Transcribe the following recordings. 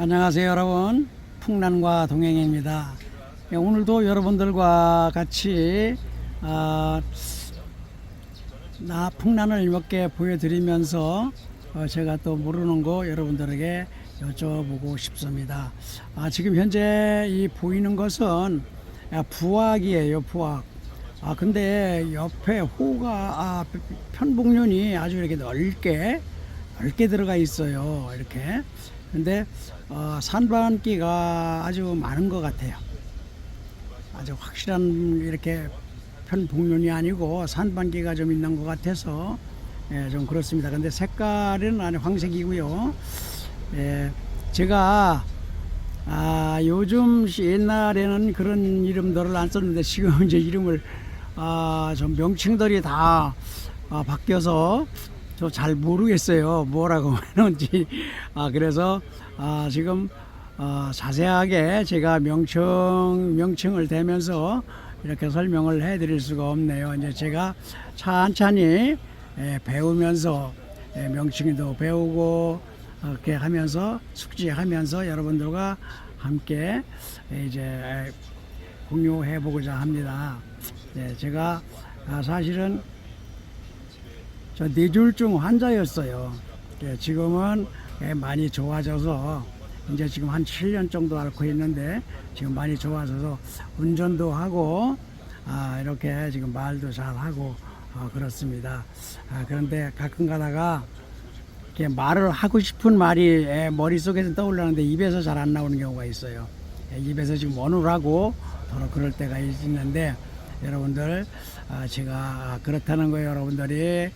안녕하세요 여러분. 풍란과 동행입니다. 예, 오늘도 여러분들과 같이 아, 나 풍란을 몇 개 보여드리면서 어, 제가 또 모르는 거 여러분들에게 여쭤보고 싶습니다. 아, 지금 현재 이 보이는 것은 아, 부학이에요 부학. 아 근데 옆에 호가 아, 편복륜이 아주 이렇게 넓게 넓게 들어가 있어요 이렇게 근데 어, 산반기가 아주 많은 것 같아요. 아주 확실한 이렇게 편복륜이 아니고 산반기가 좀 있는 것 같아서 예, 좀 그렇습니다. 근데 색깔은 아니 황색이고요. 예, 제가 아, 요즘 시- 옛날에는 그런 이름들을 안 썼는데 지금 이제 이름을 아, 좀 명칭들이 다 아, 바뀌어서 저 잘 모르겠어요. 뭐라고 하는지. 아, 그래서 아, 지금 어, 자세하게 제가 명칭 명칭을 대면서 이렇게 설명을 해 드릴 수가 없네요. 이제 제가 천천히 예, 배우면서 예, 명칭도 배우고 이렇게 하면서 숙지하면서 여러분들과 함께 이제 공유해 보고자 합니다. 네, 제가 아, 사실은 저 뇌졸중 환자였어요. 예, 지금은 예, 많이 좋아져서 이제 지금 한 7년 정도 앓고 있는데 지금 많이 좋아져서 운전도 하고 아, 이렇게 지금 말도 잘 하고 아, 그렇습니다. 아, 그런데 가끔 가다가 이렇게 말을 하고 싶은 말이 예, 머릿속에서 떠올라는데 입에서 잘 안 나오는 경우가 있어요. 예, 입에서 지금 원울하고 더러 그럴 때가 있는데 여러분들 아, 제가 그렇다는 거 여러분들이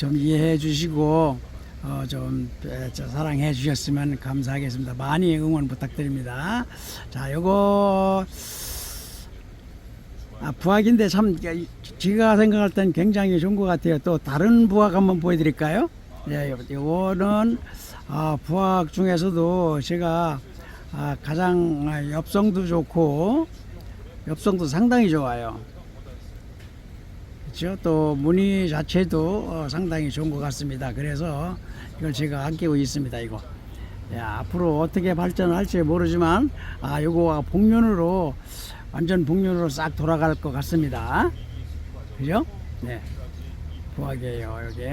좀 이해해 주시고 어, 좀 에, 저, 사랑해 주셨으면 감사하겠습니다. 많이 응원 부탁드립니다. 자, 요거 아, 부학인데 참 이- 제가 생각할 땐 굉장히 좋은 것 같아요. 또 다른 부학 한번 보여드릴까요? 예, 요- 요거는 아, 부학 중에서도 제가 아, 가장 아, 엽성도 좋고 엽성도 상당히 좋아요. 그렇죠? 또 무늬 자체도 어, 상당히 좋은 것 같습니다. 그래서 이걸 제가 아끼고 있습니다. 이거. 야, 앞으로 어떻게 발전할지 모르지만 아 요거 복륜으로 완전 복륜으로 싹 돌아갈 것 같습니다. 그죠? 네. 부하게요 여기.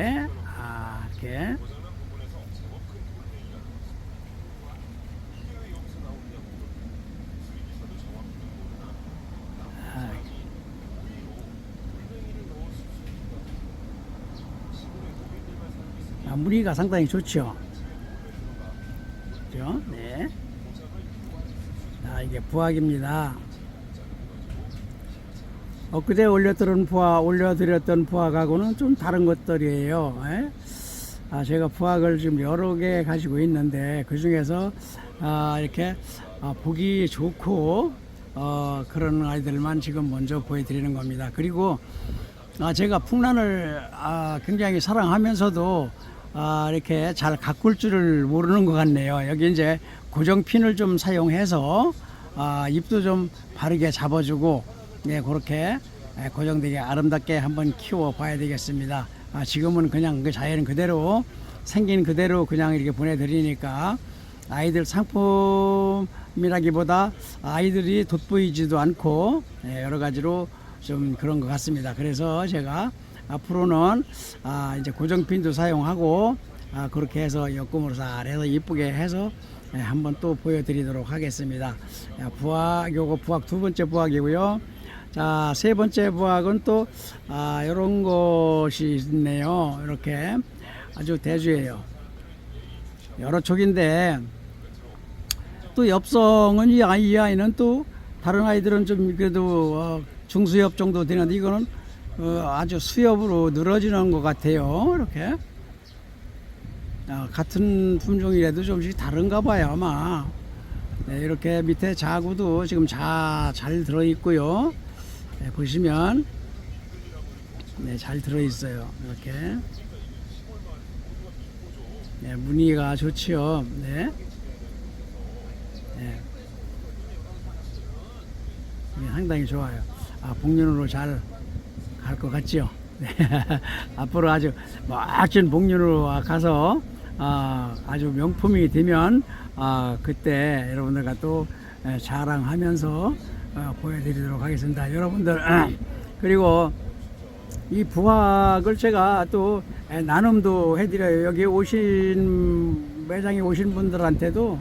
아 이렇게. 무늬가 상당히 좋죠. 그죠? 네. 자, 이게 부학입니다. 엊그제 올려드린 부학, 올려드렸던 부학하고는 좀 다른 것들이에요. 예? 아, 제가 부학을 지금 여러 개 가지고 있는데, 그 중에서, 아, 이렇게, 아, 보기 좋고, 어, 그런 아이들만 지금 먼저 보여드리는 겁니다. 그리고, 아, 제가 풍란을 아, 굉장히 사랑하면서도 아, 이렇게 잘 가꿀 줄을 모르는 것 같네요. 여기 이제 고정핀을 좀 사용해서 아, 잎도 좀 바르게 잡아주고 예, 그렇게 예, 고정되게 아름답게 한번 키워 봐야 되겠습니다. 아, 지금은 그냥 그 자연 그대로 생긴 그대로 그냥 이렇게 보내드리니까 아이들 상품이라기보다 아이들이 돋보이지도 않고 예, 여러 가지로 좀 그런 것 같습니다. 그래서 제가 앞으로는 아, 이제 고정핀도 사용하고 아, 그렇게 해서 옆금으로 잘 해서 이쁘게 해서 예, 한번 또 보여드리도록 하겠습니다. 야, 부학 요거 부학 두 번째 부학이고요. 자, 세 번째 부학은 또 아, 이런 것이 있네요. 이렇게 아주 대주예요. 여러 촉인데 또 엽성은 이, 아이, 이 아이는 또 다른 아이들은 좀 그래도 어, 중수엽 정도 되는데 이거는 어, 아주 수엽으로 늘어지는 것 같아요. 이렇게 어, 같은 품종이라도 좀씩 다른가 봐요 아마. 네, 이렇게 밑에 자구도 지금 자, 잘 들어 있고요. 네, 보시면 네, 잘 들어 있어요. 이렇게 네, 무늬가 좋지요. 네. 네. 네, 상당히 좋아요. 아, 복륜으로 잘 갈 것 같지요. 네. 앞으로 아주 멋진 복륜으로 가서 아, 아주 명품이 되면 아, 그때 여러분들과 또 에, 자랑하면서 어, 보여드리도록 하겠습니다. 여러분들 그리고 이 부학을 제가 또 에, 나눔도 해드려요. 여기 오신 매장에 오신 분들한테도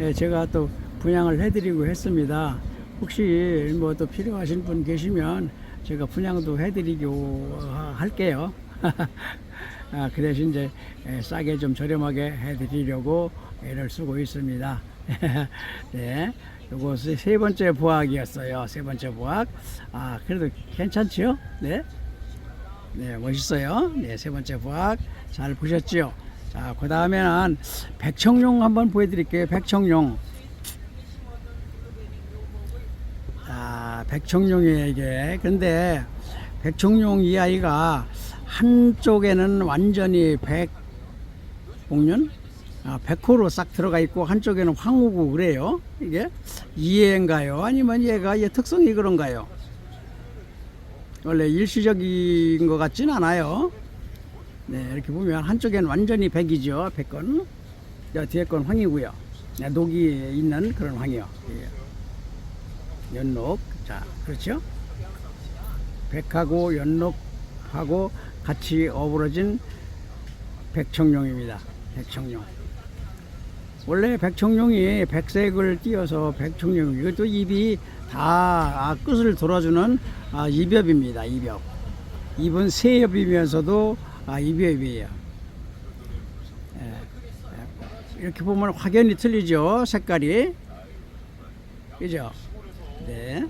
예, 제가 또 분양을 해드리고 했습니다. 혹시 뭐 또 필요하신 분 계시면 제가 분양도 해드리고 하- 할게요. 아, 그 대신 이제 에, 싸게 좀 저렴하게 해드리려고 애를 쓰고 있습니다. 네, 요거 세- 세 번째 부학이었어요. 세 번째 부학. 아, 그래도 괜찮지요? 네. 네, 멋있어요. 네, 세 번째 부학 잘 보셨죠? 자, 그 다음에는 백청룡 한번 보여드릴게요. 백청룡. 자, 백청룡이에요, 이게. 근데 백청룡 이 아이가 한쪽에는 완전히 백옥년? 아, 백호로 싹 들어가 있고 한쪽에는 황후고 그래요. 이게 이해인가요? 아니면 얘가 얘 특성이 그런가요? 원래 일시적인 것 같진 않아요. 네, 이렇게 보면 한쪽에는 완전히 백이죠. 백건. 저 뒤에 건 황이고요. 네, 녹이 있는 그런 황이요. 예. 연록. 자, 그렇죠? 백하고 연록하고 같이 어우러진 백청룡입니다. 백청룡. 원래 백청룡이 백색을 띄어서 백청룡 이것도 입이 다 아, 끝을 돌아주는 아, 이벽입니다. 이벽. 입은 세엽이면서도 아, 이벽이에요. 예, 예. 이렇게 보면 확연히 틀리죠. 색깔이. 그죠? 네.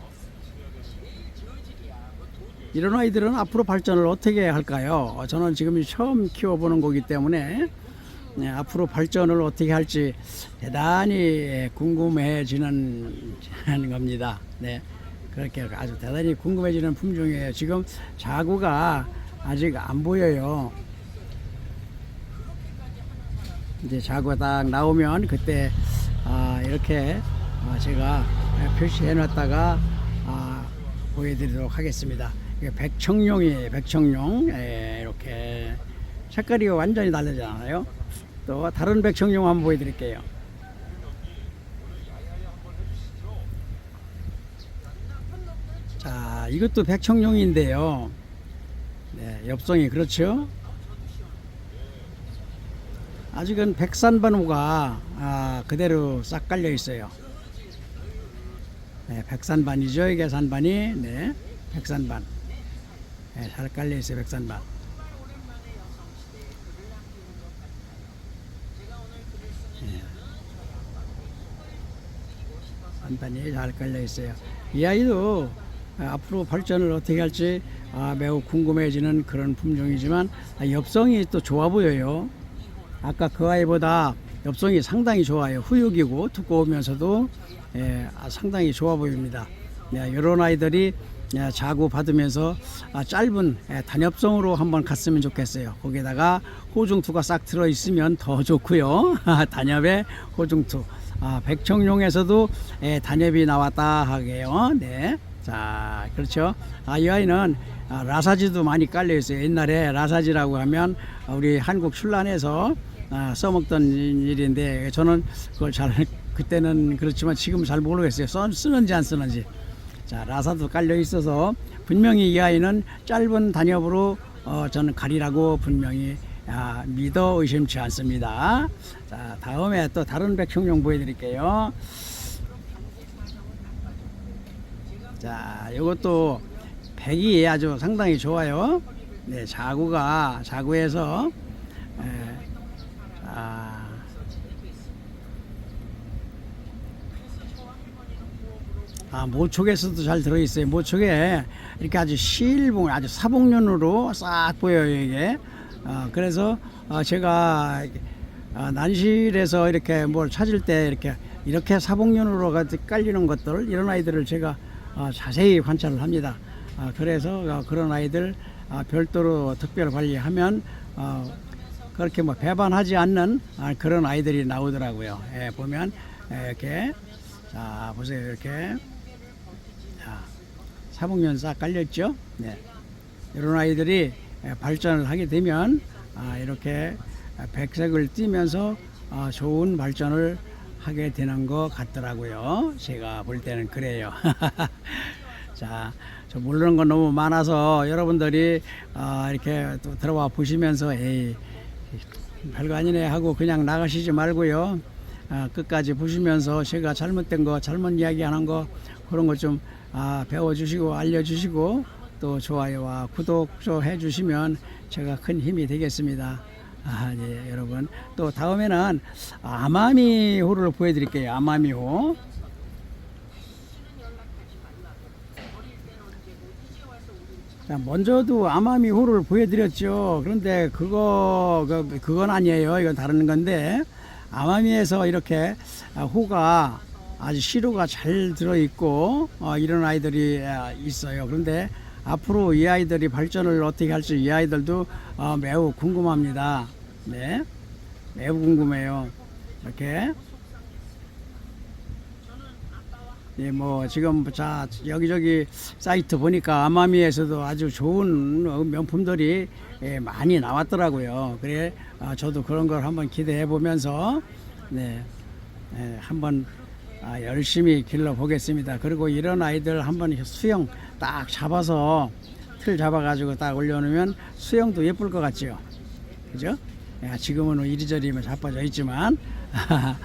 이런 아이들은 앞으로 발전을 어떻게 할까요? 어, 저는 지금 처음 키워보는 거기 때문에 네, 앞으로 발전을 어떻게 할지 대단히 궁금해지는 겁니다. 네, 그렇게 아주 대단히 궁금해지는 품종이에요. 지금 자구가 아직 안 보여요. 이제 자구가 딱 나오면 그때 아, 이렇게 아, 제가 표시해 놨다가 아, 보여드리도록 하겠습니다. 이게 백청룡이에요. 백청룡 예, 이렇게 색깔이 완전히 다르잖아요. 또 다른 백청룡 한번 보여드릴게요. 자, 이것도 백청룡인데요. 네, 엽성이 그렇죠. 아직은 백산반호가 아, 그대로 싹 깔려 있어요. 네, 백산반이죠. 이게 산반이. 네, 백산반. 네, 잘 깔려 있어요. 백산반. 네. 산반이 잘 깔려 있어요. 이 아이도 아, 앞으로 발전을 어떻게 할지 아, 매우 궁금해지는 그런 품종이지만 아, 엽성이 또 좋아 보여요. 아까 그 아이보다 엽성이 상당히 좋아요. 후육이고 두꺼우면서도 예, 아, 상당히 좋아 보입니다. 네, 이런 아이들이 예, 자구 받으면서 아, 짧은 예, 단엽성으로 한번 갔으면 좋겠어요. 거기다가 호중투가 싹 들어 있으면 더 좋고요. 단엽에 호중투. 아, 백청룡에서도 예, 단엽이 나왔다 하게요. 네. 자, 그렇죠. 아, 이 아이는 아, 라사지도 많이 깔려 있어요. 옛날에 라사지라고 하면 우리 한국 출란에서 아, 써먹던 일인데 저는 그걸 잘 그때는 그렇지만 지금 잘 모르겠어요. 써, 쓰는지 안 쓰는지. 자, 라사도 깔려 있어서 분명히 이 아이는 짧은 단엽으로 어, 저는 가리라고 분명히 아, 믿어 의심치 않습니다. 자, 다음에 또 다른 백청룡 보여드릴게요. 자, 이것도 백이 아주 상당히 좋아요. 네, 자구가 자구에서 에, 아, 아, 모촉에서도 잘 들어있어요. 모촉에 이렇게 아주 실봉, 아주 사복면으로 싹 보여요, 이게. 아, 그래서 아, 제가 아, 난실에서 이렇게 뭘 찾을 때 이렇게 이렇게 사복면으로 가- 깔리는 것들, 이런 아이들을 제가 아, 자세히 관찰을 합니다. 아, 그래서 아, 그런 아이들 아, 별도로 특별 관리하면 아, 그렇게 뭐 배반하지 않는 아, 그런 아이들이 나오더라고요. 예, 보면 예, 이렇게 자 보세요 이렇게 자 사복면 싹 깔렸죠. 네. 이런 아이들이 예, 발전을 하게 되면 아, 이렇게 백색을 띠면서 아, 좋은 발전을 하게 되는 것 같더라고요. 제가 볼 때는 그래요. 자, 저 모르는 건 너무 많아서 여러분들이 아, 이렇게 또 들어와 보시면서 에이 별거 아니네 하고 그냥 나가시지 말고요. 아, 끝까지 보시면서 제가 잘못된 거, 잘못 이야기하는 거 그런 거 좀 아, 배워주시고 알려주시고 또 좋아요와 구독 좀 해주시면 제가 큰 힘이 되겠습니다. 아, 예, 여러분. 또 다음에는 아마미호를 보여드릴게요. 아마미호. 자, 먼저도 아마미호를 보여드렸죠. 그런데 그거 그, 그건 아니에요. 이건 다른 건데 아마미에서 이렇게 아, 호가 아주 시루가 잘 들어 있고 어, 이런 아이들이 아, 있어요. 그런데 앞으로 이 아이들이 발전을 어떻게 할지 이 아이들도 어, 매우 궁금합니다. 네, 매우 궁금해요. 이렇게. 예, 뭐 지금 자 여기저기 사이트 보니까 아마미에서도 아주 좋은 어, 명품들이 예, 많이 나왔더라고요. 그래 아, 저도 그런 걸 한번 기대해 보면서 네, 예, 한번 아, 열심히 길러 보겠습니다. 그리고 이런 아이들 한번 수영 딱 잡아서 틀 잡아가지고 딱 올려놓으면 수영도 예쁠 것 같지요. 그죠? 예, 지금은 이리저리 뭐 자빠져 있지만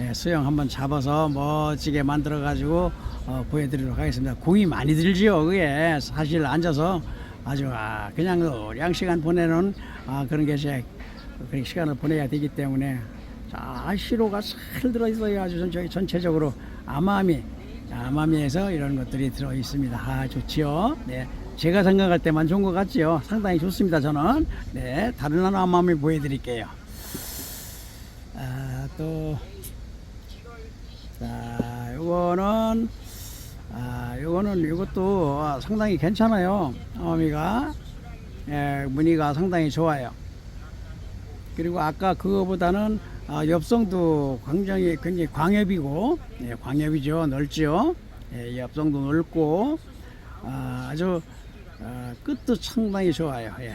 예, 수영 한번 잡아서 멋지게 만들어 가지고 어, 보여드리도록 하겠습니다. 공이 많이 들지요. 그게 사실 앉아서 아주 아, 그냥 그냥 시간 보내는 아, 그런 게제 그런 시간을 보내야 되기 때문에 자 시로가 잘 들어 있어요. 아주 전체, 전체적으로 아마미 아마미에서 이런 것들이 들어 있습니다. 아 좋지요. 네. 제가 생각할 때만 좋은 것 같지요. 상당히 좋습니다. 저는 네 다른 하나 아마미 보여드릴게요. 아, 또 자, 요거는 아, 요거는 이것도 아, 상당히 괜찮아요. 어미가 예, 무늬가 상당히 좋아요. 그리고 아까 그거보다는 아, 엽성도 굉장히 굉장히 광엽이고 예, 광엽이죠. 넓지요. 예, 엽성도 넓고 아, 아주 아, 끝도 상당히 좋아요. 예.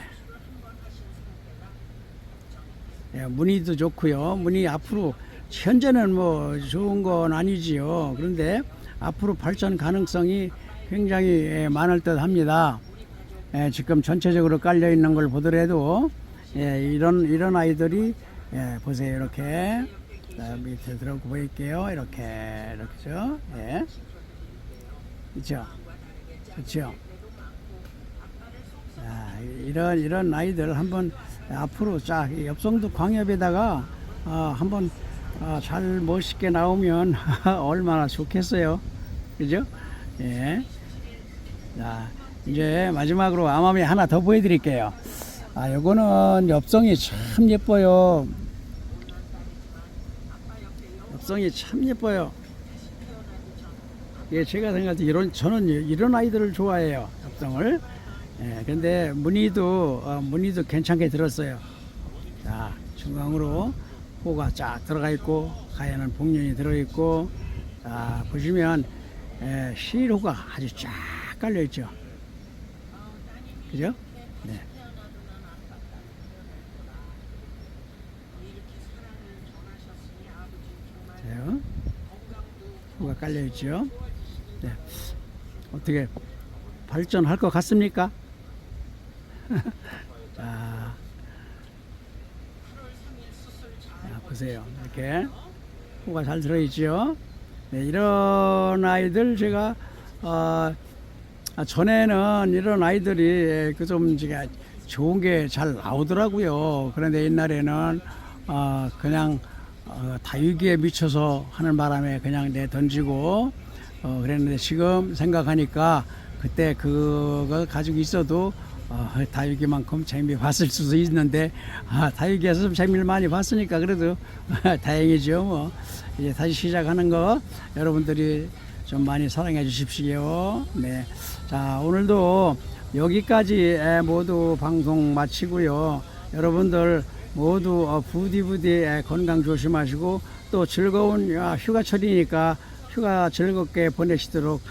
예, 무늬도 좋고요. 무늬 앞으로 현재는 뭐 좋은 건 아니지요. 그런데 앞으로 발전 가능성이 굉장히 예, 많을 듯 합니다. 예, 지금 전체적으로 깔려 있는 걸 보더라도 예, 이런 이런 아이들이 예, 보세요. 이렇게. 자, 밑에 들어가 보일게요. 이렇게 이렇게죠. 예. 그렇죠? 그렇죠? 자, 이런 이런 아이들 한번 앞으로 쫙이 엽성도 광엽에다가 어, 한번 어, 잘 멋있게 나오면 얼마나 좋겠어요. 그죠? 예. 자 이제 마지막으로 암암이 하나 더 보여드릴게요. 아 요거는 엽성이 참 예뻐요 엽성이 참 예뻐요. 예, 제가 생각할 때 이런 저는 이런 아이들을 좋아해요 엽성을. 예, 근데 무늬도 어, 무늬도 괜찮게 들었어요. 자 중앙으로 호가 쫙 들어가 있고 가에는 복륜이 들어 있고 자 보시면 예, 실호가 아주 쫙 깔려 있죠. 그죠? 네. 자요 호가 깔려 있죠 네. 어떻게 발전할 것 같습니까? 자, 자, 보세요. 이렇게 호가 잘 들어있죠. 네, 이런 아이들 제가 어, 아, 전에는 이런 아이들이 그 좀 제가 좋은 게 잘 나오더라고요. 그런데 옛날에는 어, 그냥 어, 다육이에 미쳐서 하는 바람에 그냥 내 던지고 어, 그랬는데 지금 생각하니까 그때 그거 가지고 있어도 어, 다육이만큼 재미 봤을 수도 있는데 아, 다육이에서 좀 재미를 많이 봤으니까 그래도 다행이죠. 뭐 이제 다시 시작하는 거 여러분들이 좀 많이 사랑해 주십시오. 네, 자 오늘도 여기까지 에, 모두 방송 마치고요. 여러분들 모두 어, 부디부디 에, 건강 조심하시고 또 즐거운 아, 휴가철이니까 휴가 즐겁게 보내시도록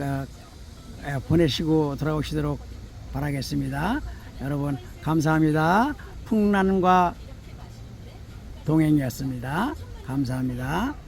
어, 에, 보내시고 돌아오시도록 바라겠습니다. 여러분 감사합니다. 풍란과 동행이었습니다. 감사합니다.